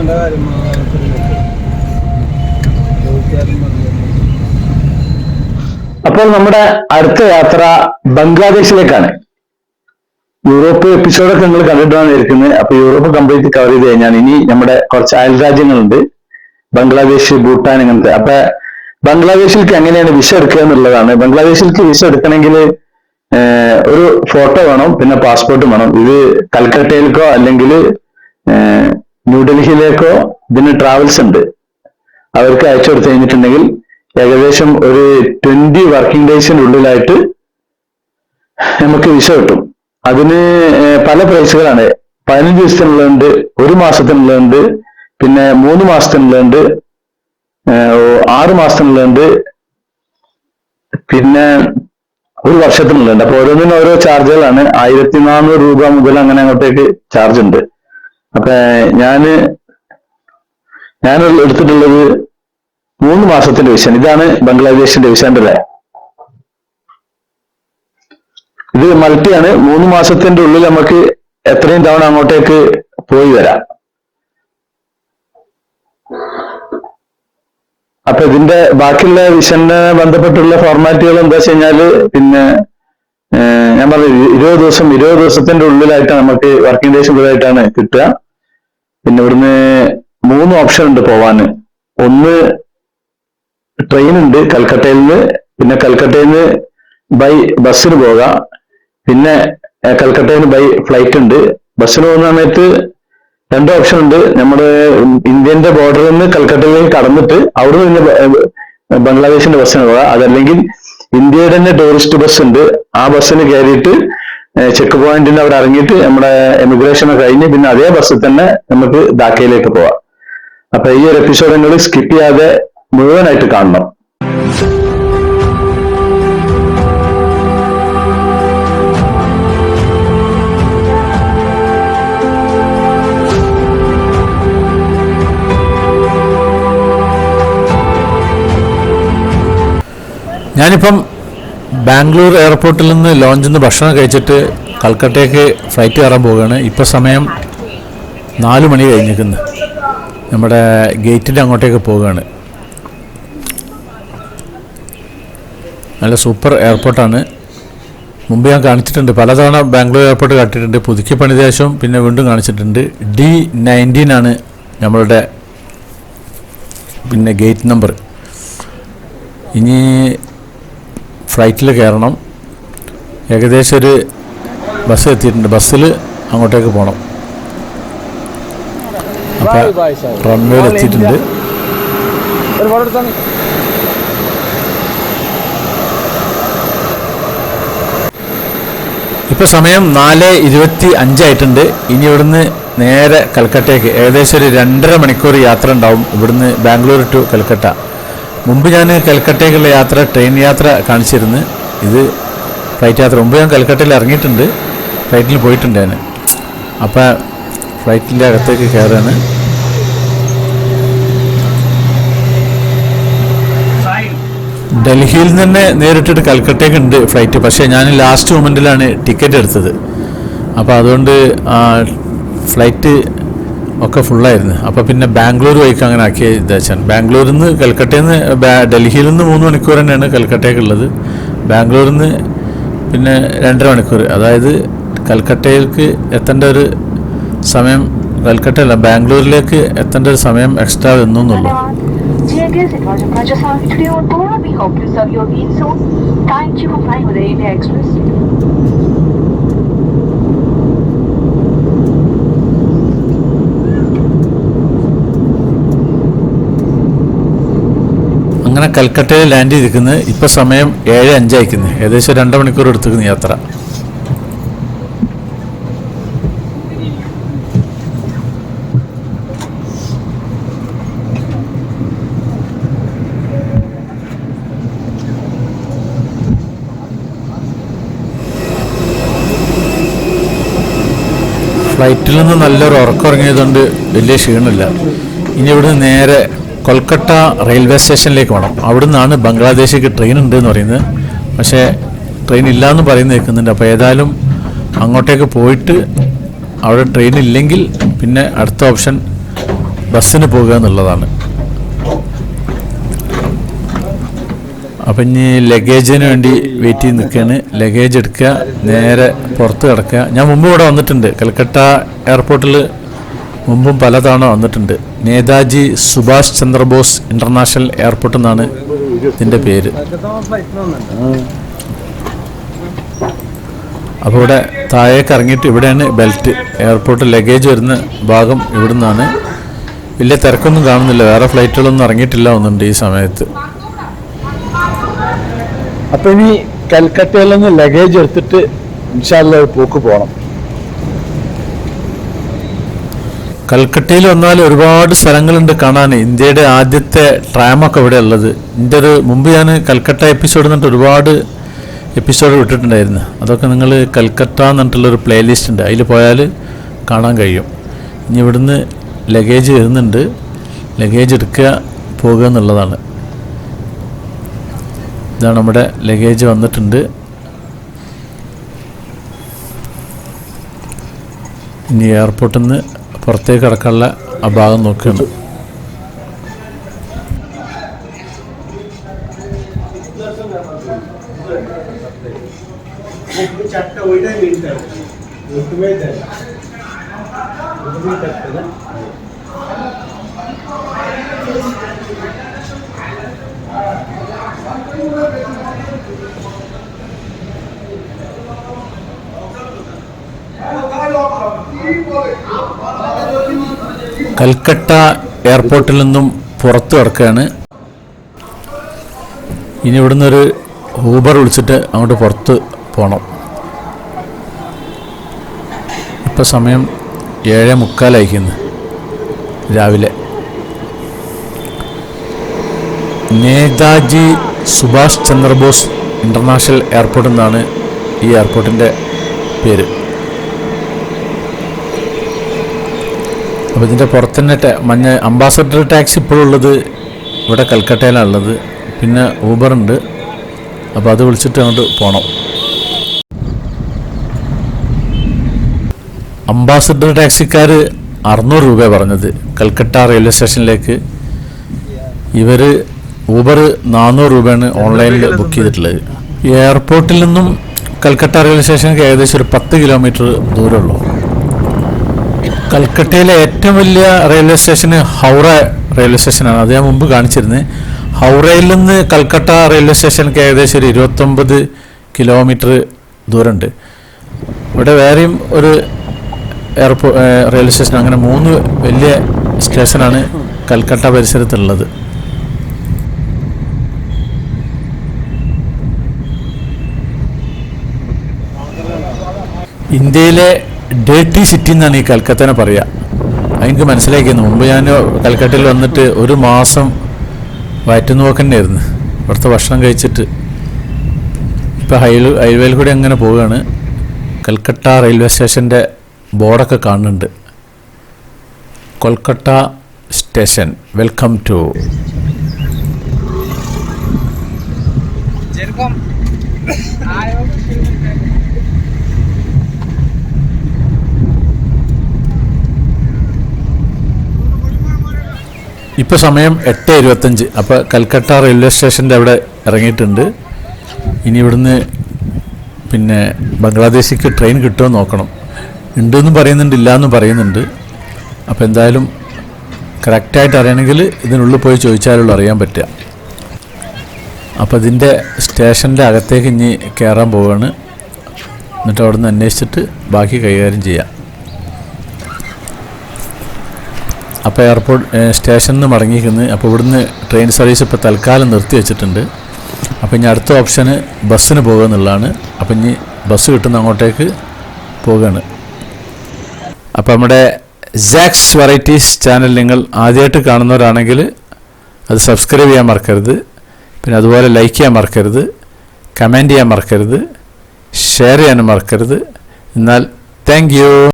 വേണ്ട കാര്യം അപ്പോൾ നമ്മുടെ അടുത്ത യാത്ര ബംഗ്ലാദേശിലേക്കാണ്. യൂറോപ്പ് എപ്പിസോഡൊക്കെ നിങ്ങൾ കണ്ടിട്ടാണ് ഇരിക്കുന്നത്. അപ്പൊ യൂറോപ്പ് കംപ്ലീറ്റ് കവർ ചെയ്ത് കഴിഞ്ഞാൽ ഇനി നമ്മുടെ കുറച്ച് അയൽ രാജ്യങ്ങളുണ്ട്. ബംഗ്ലാദേശ് ഭൂട്ടാൻ ഇങ്ങനത്തെ. അപ്പൊ ബംഗ്ലാദേശിലേക്ക് എങ്ങനെയാണ് വിസ എടുക്കുക എന്നുള്ളതാണ്. ബംഗ്ലാദേശിലേക്ക് വിസ എടുക്കണമെങ്കിൽ ഒരു ഫോട്ടോ വേണം പിന്നെ പാസ്പോർട്ട് വേണം. ഇത് കൽക്കട്ടയിലേക്കോ അല്ലെങ്കിൽ ന്യൂഡൽഹിയിലേക്കോ ഇതിന് ട്രാവൽസ് ഉണ്ട്. അവർക്ക് അയച്ചു കൊടുത്തു കഴിഞ്ഞിട്ടുണ്ടെങ്കിൽ ഏകദേശം ഒരു ട്വന്റി വർക്കിംഗ് ഡേയ്സിന്റെ ഉള്ളിലായിട്ട് നമുക്ക് വിസ കിട്ടും. അതിന് പല പ്രൈസുകളാണ് പതിനഞ്ച് ദിവസത്തിനുള്ളതുണ്ട് ഒരു മാസത്തിനുള്ളതുണ്ട് പിന്നെ മൂന്ന് മാസത്തിനുള്ളതുണ്ട് ആറ് മാസത്തിനുള്ളതുണ്ട് പിന്നെ ഒരു വർഷത്തിനുള്ളതുണ്ട്. അപ്പൊ ഓരോന്നിനും ഓരോ ചാർജുകളാണ് ആയിരത്തി നാനൂറ് രൂപ മുതൽ അങ്ങനെ അങ്ങോട്ടേക്ക് ചാർജ് ഉണ്ട്. അപ്പൊ ഞാൻ ഞാൻ എടുത്തിട്ടുള്ളത് മൂന്ന് മാസത്തിന്റെ വിഷൻ ഇതാണ് ബംഗ്ലാദേശിന്റെ വിസന്റെ അല്ലേ ഇത് മൾട്ടിയാണ്. മൂന്ന് മാസത്തിന്റെ ഉള്ളിൽ നമുക്ക് എത്രയും തവണ അങ്ങോട്ടേക്ക് പോയി വരാം. അപ്പൊ ഇതിന്റെ ബാക്കിയുള്ള വിഷനെ ബന്ധപ്പെട്ടുള്ള ഫോർമാറ്റുകൾ എന്താ വെച്ച് കഴിഞ്ഞാൽ പിന്നെ ഞാൻ പറഞ്ഞു ഇരുപത് ദിവസം ഇരുപത് ദിവസത്തിന്റെ ഉള്ളിലായിട്ടാണ് നമുക്ക് വർക്കിംഗ് ഡേയ്സ് ഉള്ളിലായിട്ടാണ് കിട്ടുക. പിന്നെ ഇവിടുന്ന് മൂന്ന് ഓപ്ഷൻ ഉണ്ട് പോവാന്. ഒന്ന് ട്രെയിൻ ഉണ്ട് കൽക്കട്ടയിൽ നിന്ന് പിന്നെ കൽക്കട്ടയിൽ നിന്ന് ബൈ ബസ്സിന് പോകാം. പിന്നെ കൽക്കട്ടയിൽ നിന്ന് ബൈ ഫ്ലൈറ്റ് ഉണ്ട്. ബസ്സിന് പോകുന്ന സമയത്ത് രണ്ട് ഓപ്ഷൻ ഉണ്ട്. നമ്മുടെ ഇന്ത്യന്റെ ബോർഡറിൽ നിന്ന് കൽക്കട്ടയിലേക്ക് കടന്നിട്ട് അവിടെ നിന്ന് ബംഗ്ലാദേശിന്റെ ബസ്സിന് പോകാം. അതല്ലെങ്കിൽ ഇന്ത്യയുടെ തന്നെ ടൂറിസ്റ്റ് ബസ് ഉണ്ട്. ആ ബസ്സിന് കയറിയിട്ട് ചെക്ക് പോയിന്റിൽ അവിടെ ഇറങ്ങിയിട്ട് നമ്മുടെ എമിഗ്രേഷൻ കഴിഞ്ഞ് പിന്നെ അതേ ബസ്സിൽ തന്നെ നമുക്ക് ധാക്കയിലേക്ക് പോവാം. അപ്പൊ ഈ ഒരു എപ്പിസോഡ് നിങ്ങൾ സ്കിപ്പ് ചെയ്യാതെ മുഴുവനായിട്ട് കാണണം. ഞാനിപ്പം ബാംഗ്ലൂർ എയർപോർട്ടിൽ നിന്ന് ലോഞ്ചിൽ നിന്ന് ഭക്ഷണം കഴിച്ചിട്ട് കൽക്കട്ടയ്ക്ക് ഫ്ലൈറ്റ് കയറാൻ പോവുകയാണ്. ഇപ്പോൾ സമയം നാല് മണി കഴിഞ്ഞിരിക്കുന്നു. നമ്മുടെ ഗേറ്റിന്റെ അങ്ങോട്ടേക്ക് പോവുകയാണ്. നല്ല സൂപ്പർ എയർപോർട്ടാണ്. മുമ്പ് ഞാൻ കാണിച്ചിട്ടുണ്ട്. പലതവണ ബാംഗ്ലൂർ എയർപോർട്ട് കാട്ടിയിട്ടുണ്ട്. പുതുക്കി പണിദേശവും പിന്നെ വീണ്ടും കാണിച്ചിട്ടുണ്ട്. ഡി നയന്റീൻ ആണ് നമ്മളുടെ പിന്നെ ഗേറ്റ് നമ്പർ. ഇനി ഫ്ലൈറ്റിൽ കയറണം. ഏകദേശം ഒരു ബസ് എത്തിയിട്ടുണ്ട്. ബസ്സിൽ അങ്ങോട്ടേക്ക് പോകണം അപ്പം റൺവേയിൽ എത്തിയിട്ടുണ്ട്. ഇപ്പോൾ സമയം നാല് ഇരുപത്തി അഞ്ചായിട്ടുണ്ട് ഇനി ഇവിടുന്ന് നേരെ കൽക്കട്ടയ്ക്ക് ഏകദേശം ഒരു രണ്ടര മണിക്കൂർ യാത്ര ഉണ്ടാവും. ഇവിടുന്ന് ബാംഗ്ലൂർ ടു കൽക്കട്ട. മുമ്പ് ഞാൻ കൽക്കട്ടയ്ക്കുള്ള യാത്ര ട്രെയിൻ യാത്ര കാണിച്ചിരുന്നു. ഇത് ഫ്ലൈറ്റ് യാത്ര. മുമ്പ് ഞാൻ കൽക്കട്ടയിൽ ഇറങ്ങിയിട്ടുണ്ട്. ഫ്ലൈറ്റിൽ പോയിട്ടുണ്ട് ഞാൻ. അപ്പോൾ ഫ്ലൈറ്റിന്റെ അകത്തേക്ക് കയറാണ്. ഡൽഹിയിൽ നിന്ന് തന്നെ നേരിട്ടിട്ട് കൽക്കട്ടയ്ക്ക് ഉണ്ട് ഫ്ലൈറ്റ് പക്ഷേ ഞാൻ ലാസ്റ്റ് മൊമെന്റിലാണ് ടിക്കറ്റ് എടുത്തത്. അപ്പോൾ അതുകൊണ്ട് ഫ്ലൈറ്റ് ഒക്കെ ഫുള്ളായിരുന്നു അപ്പോൾ പിന്നെ ബാംഗ്ലൂർ വഴിക്ക് അങ്ങനെ ആക്കിയ ഇതാച്ചാണ് ബാംഗ്ലൂരിൽ നിന്ന് കൽക്കട്ടയിൽ നിന്ന് ഡൽഹിയിൽ നിന്ന് മൂന്ന് മണിക്കൂർ തന്നെയാണ് കൽക്കട്ടയ്ക്കുള്ളത് ബാംഗ്ലൂരിൽ നിന്ന് പിന്നെ രണ്ടര മണിക്കൂർ അതായത് കൽക്കട്ടയിലേക്ക് എത്തേണ്ട ഒരു സമയം കൽക്കട്ടയല്ല ബാംഗ്ലൂരിലേക്ക് എത്തേണ്ട ഒരു സമയം എക്സ്ട്രാ വന്നു എന്നുള്ളൂ Dear guests, it was a pleasure serving today. We hope serve your soon. Thank you for flying with India Express. അങ്ങനെ കൽക്കട്ടയിൽ ലാൻഡ് ചെയ്തിരിക്കുന്നത് ഇപ്പോൾ സമയം ഏഴ് അഞ്ചായിരിക്കുന്നത് ഏകദേശം രണ്ട് മണിക്കൂർ എടുത്തിരിക്കുന്നു യാത്ര. ഫ്ലൈറ്റിൽ നിന്ന് നല്ലൊരു ഉറക്കം ഇറങ്ങിയതുകൊണ്ട് വലിയ ക്ഷീണമില്ല. ഇനി ഇവിടുന്ന് നേരെ കൊൽക്കട്ട റെയിൽവേ സ്റ്റേഷനിലേക്ക് വേണം. അവിടുന്നാണ് ബംഗ്ലാദേശിക്ക് ട്രെയിൻ ഉണ്ട് എന്ന് പറയുന്നത്. പക്ഷേ ട്രെയിൻ ഇല്ല എന്ന് പറയുന്നത് കേൾക്കുന്നുണ്ട്. അപ്പോൾ ഏതായാലും അങ്ങോട്ടേക്ക് പോയിട്ട് അവിടെ ട്രെയിൻ ഇല്ലെങ്കിൽ പിന്നെ അടുത്ത ഓപ്ഷൻ ബസ്സിന് പോകുക എന്നുള്ളതാണ്. അപ്പം ഇനി ലഗേജിന് വേണ്ടി വെയിറ്റ് ചെയ്ത് നിൽക്കുകയാണ്. ലഗേജ് എടുക്കുക നേരെ പുറത്ത് കിടക്കുക. ഞാൻ മുമ്പ് ഇവിടെ വന്നിട്ടുണ്ട്. കൽക്കട്ട എയർപോർട്ടിൽ മുമ്പും പലതവണ വന്നിട്ടുണ്ട്. നേതാജി സുഭാഷ് ചന്ദ്രബോസ് ഇന്റർനാഷണൽ എയർപോർട്ട് എന്നാണ് ഇതിന്റെ പേര്. അപ്പോൾ ഇവിടെ താഴേക്ക് ഇറങ്ങിയിട്ട് ഇവിടെയാണ് ബെൽറ്റ്. എയർപോർട്ട് ലഗേജ് വരുന്ന ഭാഗം ഇവിടെ നിന്നാണ് വലിയ തിരക്കൊന്നും കാണുന്നില്ല. വേറെ ഫ്ലൈറ്റുകളൊന്നും ഇറങ്ങിയിട്ടില്ല ഒന്നുണ്ട് ഈ സമയത്ത്. അപ്പൊ ഇനി കൽക്കട്ടയിൽ നിന്ന് ലഗേജ് എടുത്തിട്ട് ഇൻഷാല്ല പോക്ക് പോകണം കൽക്കട്ടയിൽ വന്നാൽ ഒരുപാട് സ്ഥലങ്ങളുണ്ട് കാണാൻ. ഇന്ത്യയുടെ ആദ്യത്തെ ട്രാമൊക്കെ ഇവിടെ ഉള്ളത് എന്റെ ഒരു മുമ്പ് ഞാൻ കൽക്കട്ട എപ്പിസോഡ് എന്നിട്ട് ഒരുപാട് എപ്പിസോഡ് വിട്ടിട്ടുണ്ടായിരുന്നു. അതൊക്കെ നിങ്ങൾ കൽക്കട്ട എന്നിട്ടുള്ളൊരു പ്ലേ പ്ലേലിസ്റ്റ് ഉണ്ട്. അതിൽ പോയാൽ കാണാൻ കഴിയും. ഇനി ഇവിടുന്ന് ലഗേജ് വരുന്നുണ്ട്. ലഗേജ് എടുക്കുക പോകുക എന്നുള്ളതാണ്. ഇതാണ് നമ്മുടെ ലഗേജ് വന്നിട്ടുണ്ട്. ഇനി എയർപോർട്ടിൽ നിന്ന് പുറത്തേക്ക് കിടക്കാനുള്ള ആ ഭാഗം നോക്കുകയാണ് കൽക്കട്ട എയർപോർട്ടിൽ നിന്നും പുറത്തു കിടക്കുകയാണ്. ഇനി ഇവിടുന്ന് ഒരു ഊബർ വിളിച്ചിട്ട് അങ്ങോട്ട് പുറത്ത് പോകണം ഇപ്പം സമയം ഏഴ് മുക്കാലായിരിക്കുന്നു രാവിലെ. നേതാജി സുഭാഷ് ചന്ദ്രബോസ് ഇന്റർനാഷണൽ എയർപോർട്ട് എന്നാണ് ഈ എയർപോർട്ടിന്റെ പേര്. അപ്പോൾ ഇതിന്റെ പുറത്ത് തന്നെ മഞ്ഞ അംബാസഡർ ടാക്സി ഇപ്പോഴുള്ളത് ഇവിടെ കൽക്കട്ടയിലാണ് ഉള്ളത് പിന്നെ ഊബർ ഉണ്ട്. അപ്പോൾ അത് വിളിച്ചിട്ട് അങ്ങോട്ട് പോകണം അംബാസഡർ ടാക്സിക്കാർ അറുന്നൂറ് രൂപ പറഞ്ഞത്. കൽക്കട്ട റെയിൽവേ സ്റ്റേഷനിലേക്ക് ഇവർ ഊബർ നാനൂറ് രൂപയാണ് ഓൺലൈനിൽ ബുക്ക് ചെയ്തിട്ടുള്ളത്. എയർപോർട്ടിൽ നിന്നും കൽക്കട്ട റെയിൽവേ സ്റ്റേഷനിലേക്ക് ഏകദേശം ഒരു പത്ത് കിലോമീറ്റർ ദൂരമുള്ളൂ. കൽക്കട്ടയിലെ ഏറ്റവും വലിയ റെയിൽവേ സ്റ്റേഷൻ ഹൗറ റെയിൽവേ സ്റ്റേഷനാണ് അത് ഞാൻ മുമ്പ് കാണിച്ചിരുന്നത് ഹൗറയിൽ നിന്ന് കൽക്കട്ട റെയിൽവേ സ്റ്റേഷനിലേക്ക് ഏകദേശം ഒരു ഇരുപത്തൊമ്പത് കിലോമീറ്റർ ദൂരമുണ്ട്. ഇവിടെ വേറെയും ഒരു എയർപോ റെയിൽവേ സ്റ്റേഷൻ അങ്ങനെ മൂന്ന് വലിയ സ്റ്റേഷനാണ് കൽക്കട്ട പരിസരത്തുള്ളത്. ഇന്ത്യയിലെ ഡേട്ടി സിറ്റി എന്നാണ് ഈ കൽക്കത്തനെ പറയുക. അതെനിക്ക് മനസ്സിലാക്കിയിരുന്നു മുമ്പ് ഞാൻ കൽക്കട്ടയിൽ വന്നിട്ട് ഒരു മാസം വയറ്റുന്നു നോക്കണ്ടായിരുന്നു ഇവിടുത്തെ ഭക്ഷണം കഴിച്ചിട്ട്. ഇപ്പോൾ ഹൈ ഹൈവേയിൽ കൂടി അങ്ങനെ പോവുകയാണ്. കൽക്കട്ട റെയിൽവേ സ്റ്റേഷന്റെ ബോർഡൊക്കെ കാണുന്നുണ്ട്. കൊൽക്കട്ട സ്റ്റേഷൻ. Welcome to. ഇപ്പോൾ സമയം എട്ട് ഇരുപത്തഞ്ച്. അപ്പോൾ കൽക്കട്ട റെയിൽവേ സ്റ്റേഷന്റെ അവിടെ ഇറങ്ങിയിട്ടുണ്ട്. ഇനി ഇവിടുന്ന് പിന്നെ ബംഗ്ലാദേശിക്ക് ട്രെയിൻ കിട്ടുമോ നോക്കണം. ഉണ്ടെന്നും പറയുന്നുണ്ട് ഇല്ല എന്നും പറയുന്നുണ്ട്. അപ്പോൾ എന്തായാലും കറക്റ്റായിട്ട് അറിയണമെങ്കിൽ ഇതിനുള്ളിൽ പോയി ചോദിച്ചാലുള്ള അറിയാൻ പറ്റുക. അപ്പോൾ ഇതിന്റെ സ്റ്റേഷന്റെ അകത്തേക്ക് ഇനി കയറാൻ പോവുകയാണ് എന്നിട്ട് അവിടെ നിന്ന് അന്വേഷിച്ചിട്ട് ബാക്കി കൈകാര്യം ചെയ്യാം. അപ്പോൾ എയർപോർട്ട് സ്റ്റേഷനിൽ നിന്ന് മടങ്ങിയിരിക്കുന്നത്. അപ്പോൾ ഇവിടുന്ന് ട്രെയിൻ സർവീസ് ഇപ്പോൾ തൽക്കാലം നിർത്തി വെച്ചിട്ടുണ്ട്. അപ്പോൾ ഇനി അടുത്ത ഓപ്ഷന് ബസ്സിന് പോകുക എന്നുള്ളതാണ്. അപ്പോൾ ഇനി ബസ് കിട്ടുന്ന അങ്ങോട്ടേക്ക് പോവുകയാണ്. അപ്പോൾ നമ്മുടെ ജാക്സ് വെറൈറ്റീസ് ചാനൽ നിങ്ങൾ ആദ്യമായിട്ട് കാണുന്നവരാണെങ്കിൽ അത് സബ്സ്ക്രൈബ് ചെയ്യാൻ മറക്കരുത്. പിന്നെ അതുപോലെ ലൈക്ക് ചെയ്യാൻ മറക്കരുത്. കമന്റ് ചെയ്യാൻ മറക്കരുത്. ഷെയർ ചെയ്യാനും മറക്കരുത്. എന്നാൽ താങ്ക്